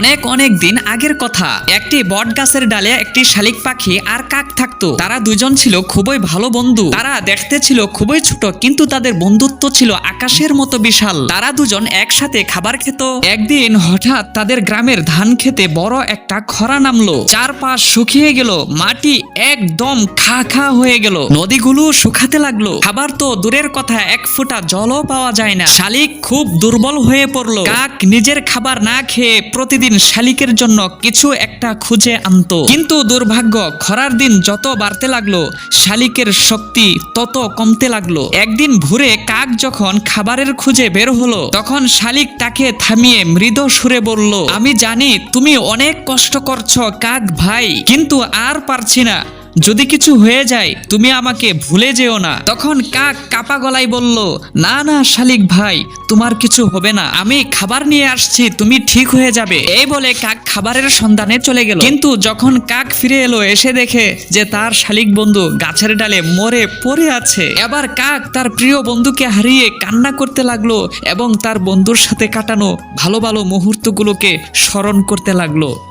অনেক অনেক দিন আগের কথা। একটি বট গাছের ডালে একটি শালিক পাখি আর কাক থাকতো। তারা দুজন ছিল খুবই ভালো বন্ধু। তারা দেখতে ছিল খুবই ছোট, কিন্তু তাদের বন্ধুত্ব ছিল আকাশের মতো বিশাল। তারা দুজন একসাথে খাবার খেত। একদিন হঠাৎ তাদের গ্রামের ধান খেতে বড় একটা খরা নামলো। চারপাশ শুকিয়ে গেল, মাটি একদম খা খা হয়ে গেল। নদীগুলো শুকাতে লাগল। খাবার তো দূরের কথা, এক ফোঁটা জলও পাওয়া যায় না। শালিক খুব দুর্বল হয়ে পড়ল। কাক নিজের খাবার না খেয়ে প্রতিদিন শালিকের জন্য কিছু একটা খুঁজে আনত। কিন্তু দুর্ভাগ্য, খরার দিন যত বাড়তে লাগল, শালিকের শক্তি তত কমতে লাগল। একদিন ভোরে কাক যখন খাবারের খুঁজে বের হলো, তখন শালিক তাকে থামিয়ে মৃদ সুরে বলল, আমি জানি তুমি অনেক কষ্ট করছ কাক ভাই, কিন্তু আর পারছি না। যদি কিছু হয়ে যায়, তুমি আমাকে ভুলে যেও না। তখন কাক কাপা গলায় বলল, না না, শালিক ভাই, তোমার কিছু হবে না। আমি খাবার নিয়ে আসছি, তুমি ঠিক হয়ে যাবে। এই বলে কাক খাবারের সন্ধানে চলে গেল। কিন্তু যখন কাক ফিরে এলো, এসে দেখে যে তার শালিক বন্ধু গাছের ডালে মরে পড়ে আছে। এবার কাক তার প্রিয় বন্ধুকে হারিয়ে কান্না করতে লাগল এবং তার বন্ধুর সাথে কাটানো ভালো ভালো মুহূর্তগুলোকে স্মরণ করতে লাগল।